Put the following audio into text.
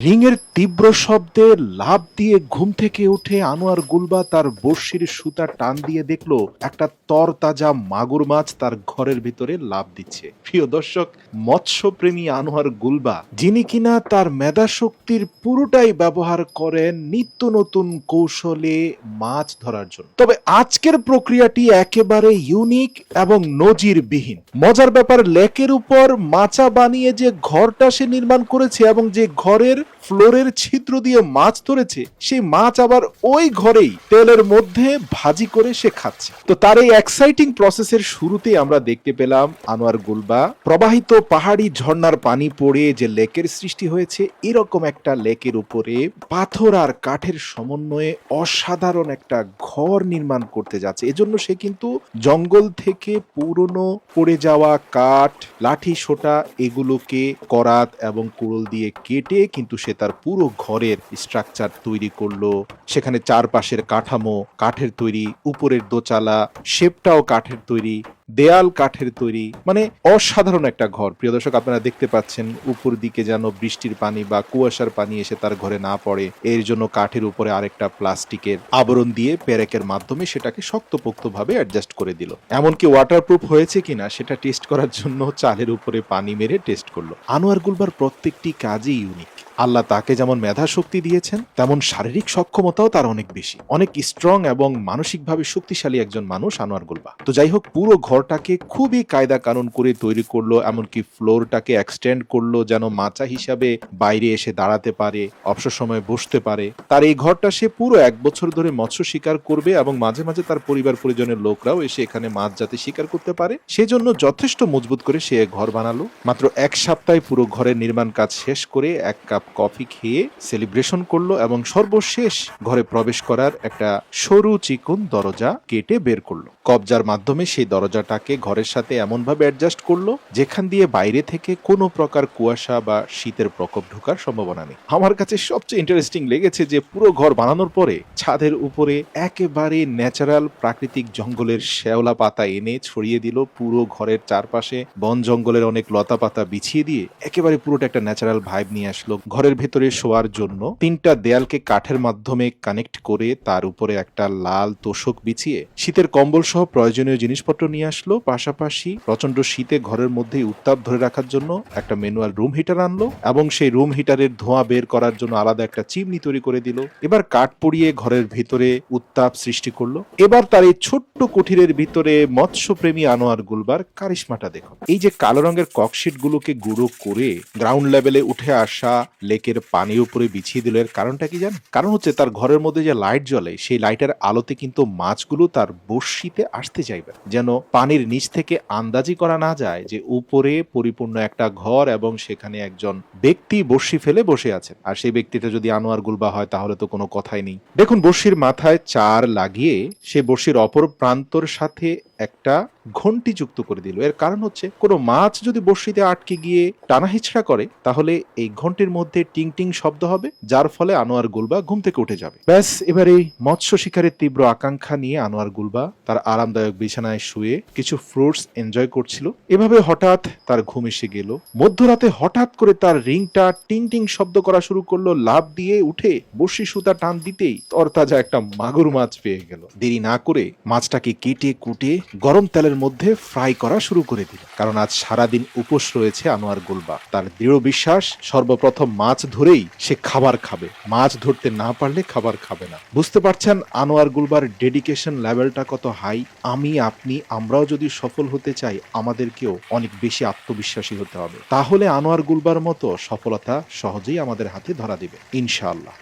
রিংয়ের তীব্র শব্দে লাভ দিয়ে ঘুম থেকে উঠে আনোয়ার গুলবা তার বর্ষির সুতা টান দিয়ে দেখল, একটা তরতাজা মাগুর মাছ তার ঘরের ভিতরে লাভ দিচ্ছে। প্রিয় দর্শক, মৎস্যপ্রেমী আনোয়ার গুলবা, যিনি কিনা তার মেধা শক্তির পুরোটাই ব্যবহার করেন নিত্য নতুন কৌশলে মাছ ধরার জন্য। তবে আজকের প্রক্রিয়াটি একেবারে ইউনিক এবং নজিরবিহীন। মজার ব্যাপার, লেকের উপর মাচা বানিয়ে যে ঘরটা সে নির্মাণ করেছে এবং যে ঘরের ফ্লোরের ছিদ্র দিয়ে মাছ ধরেছে, সেই মাছ আবার ওই ঘরেই তেলের মধ্যে ভাজি করে সে খাচ্ছে। তো তার এই এক্সাইটিং প্রসেসের শুরুতেই আমরা দেখতে পেলাম আনোয়ার গুলবা। প্রবাহিত পাহাড়ি ঝর্ণার পানি পড়ে যে লেকের সৃষ্টি হয়েছে, এরকম একটা লেকের উপরে পাথর আর কাঠের সমন্বয়ে অসাধারণ একটা ঘর নির্মাণ করতে যাচ্ছে। এজন্য সে কিন্তু জঙ্গল থেকে পুরনো পড়ে যাওয়া কাঠ, লাঠি, সোটা এগুলোকে করাত এবং কুড়ল দিয়ে কেটে কিন্তু সে তার পুরো ঘরের স্ট্রাকচার তৈরি করল। সেখানে চারপাশের কাঠামো, কাঠের তৈরি, উপরের দোচালা শেপটাও কাঠের তৈরি, দেয়াল কাঠের তৈরি মানে অসাধারণ একটা ঘর। প্রিয় দর্শক, আপনারা দেখতে পাচ্ছেন উপর দিকে যেন বৃষ্টির পানি বা কুয়াশার পানি এসে তার ঘরে না পড়ে। এর জন্য কাঠের উপরে আরেকটা প্লাস্টিকের আবরণ দিয়ে পেরেকের মাধ্যমে সেটাকে শক্তপোক্ত ভাবে অ্যাডজাস্ট করে দিল। এমনকি ওয়াটারপ্রুফ হয়েছে কিনা সেটা টেস্ট করার জন্য চালের উপরে পানি মেরে টেস্ট করল। আনোয়ার গুলবার প্রত্যেকটি কাজই ইউনিক আল্লাহ তাকে যেমন মেধা শক্তি দিয়েছেন, তেমন শারীরিক সক্ষমতাও তার অনেক বেশি। অনেক স্ট্রং এবং মানসিকভাবে শক্তিশালী একজন মানুষ আনোয়ার গুলবা। তো যাই হোক পুরো ঘরটাকে খুবই কায়দা কানুন করে তৈরি করল, এমনকি ফ্লোরটাকে এক্সটেন্ড করল যেন মাচা হিসাবে বাইরে এসে দাঁড়াতে পারে, অবসর সময় বসতে পারে। তার এই ঘরটা সে পুরো এক বছর ধরে মৎস্য শিকার করবে এবং মাঝে মাঝে তার পরিবার পরিজনের লোকরাও এসে এখানে মাছ যাতে শিকার করতে পারে। সেজন্য যথেষ্ট মজবুত করে সে ঘর বানালো। মাত্র এক সপ্তাহে পুরো ঘরের নির্মাণ কাজ শেষ করে এক কাপ কফি খেয়ে সেলিব্রেশন করল এবং সর্বশেষ ঘরে প্রবেশ করার একটা সরু চিকন দরজা কেটে বের করল। কবজার মাধ্যমে সেই দরজাটাকে ঘরের সাথে এমনভাবে অ্যাডজাস্ট করল, যেখান দিয়ে বাইরে থেকে কোনো প্রকার কুয়াশা বা শীতের প্রকোপ ঢোকার সম্ভাবনা নেই। আমার কাছে সবচেয়ে ইন্টারেস্টিং লেগেছে যে পুরো ঘর বানানোর পরে ছাদের উপরে একেবারে ন্যাচারাল প্রাকৃতিক জঙ্গলের শেওলা পাতা এনে ছড়িয়ে দিল, পুরো ঘরের চারপাশে বন জঙ্গলের অনেক লতা পাতা বিছিয়ে দিয়ে একেবারে পুরোটা একটা ন্যাচারাল ভাইব নিয়ে আসলো। ঘরের ভেতরে শোয়ার জন্য তিনটা দেয়ালকে কাঠের মাধ্যমে কানেক্ট করে তার উপরে একটা লাল তোষক বিছিয়ে শীতের কম্বল সহ প্রয়োজনীয় জিনিসপত্র নিয়ে আসলো। পাশাপাশি প্রচণ্ড শীতে ঘরের মধ্যেই উত্তাপ ধরে রাখার জন্য একটা ম্যানুয়াল রুম হিটার আনলো এবং সেই রুম হিটারের ধোঁয়া বের করার জন্য আলাদা একটা চিমনি তৈরি করে দিল। এবার কাঠ পড়িয়ে ঘরের ভিতরে উত্তাপ সৃষ্টি করল। এবার তার এই ছোট্ট কুঠিরের ভিতরে মৎস্যপ্রেমী আনোয়ার গুলবার কারিশমাটা দেখো। এই যে কালো রঙের ককশিট গুলোকে গুঁড়ো করে গ্রাউন্ড লেভেলে উঠে আসা লেকের পানির উপরে বিছিয়ে দিল। এর কারণটা কি জান কারণ হচ্ছে তার ঘরের মধ্যে যে লাইট জ্বলে, সেই লাইটের আলোতে কিন্তু মাছগুলো তার বর্ষিতে আসতে চাইবে। যেন পানির নিচ থেকে আন্দাজি করা না যায় যে উপরে পরিপূর্ণ একটা ঘর এবং সেখানে একজন ব্যক্তি বর্ষি ফেলে বসে আছেন। আর সেই ব্যক্তিটা যদি আনোয়ার গুলবা হয়, তাহলে তো কোনো কথাই নেই। দেখুন বর্ষির মাথায় চার লাগিয়ে সে বর্ষির অপর প্রান্তর সাথে একটা ঘন্টি যুক্ত করে দিল। এর কারণ হচ্ছে, কোনো মাছ যদি বর্ষিতে আটকে গিয়ে টানা হিচড়া করে, তাহলে এই ঘন্টির মধ্যে টিং টিং শব্দ হবে, যার ফলে আনোয়ার গুলবা ঘুম থেকে উঠে যাবে। ব্যাস, এবার মৎস্য শিকারের তীব্র আকাঙ্ক্ষা নিয়ে আনোয়ার গুলবা তার আরামদায়ক বিছানায় শুয়ে কিছু ফ্রুটস এনজয় করছিল। এভাবে হঠাৎ তার ঘুম এসে গেল। মধ্যরাতে হঠাৎ করে তার রিংটা টিং টিং শব্দ করা শুরু করল। লাভ দিয়ে উঠে বর্ষি সুতা টান দিতেই তরতাজা একটা মাগুর মাছ পেয়ে গেল। দেরি না করে মাছটাকে কেটে কুটে গরম তেলের মধ্যে ফ্রাই করা শুরু করে দিল। কারণ আজ সারাদিন উপোস রয়েছে আনোয়ার গোলবা তার দৃঢ় বিশ্বাস, সর্বপ্রথম মাছ ধরেই সে খাবার খাবে। মাছ ধরতে না পারলে খাবার খাবে না। বুঝতে পারছেন আনোয়ার গুলবার ডেডিকেশন লেভেলটা কত হাই? আমি, আপনি, আমরাও যদি সফল হতে চাই, আমাদেরকেও অনেক বেশি আত্মবিশ্বাসী হতে হবে। তাহলে আনোয়ার গুলবার মতো সফলতা সহজেই আমাদের হাতে ধরা দিবে। ইনশাআল্লাহ।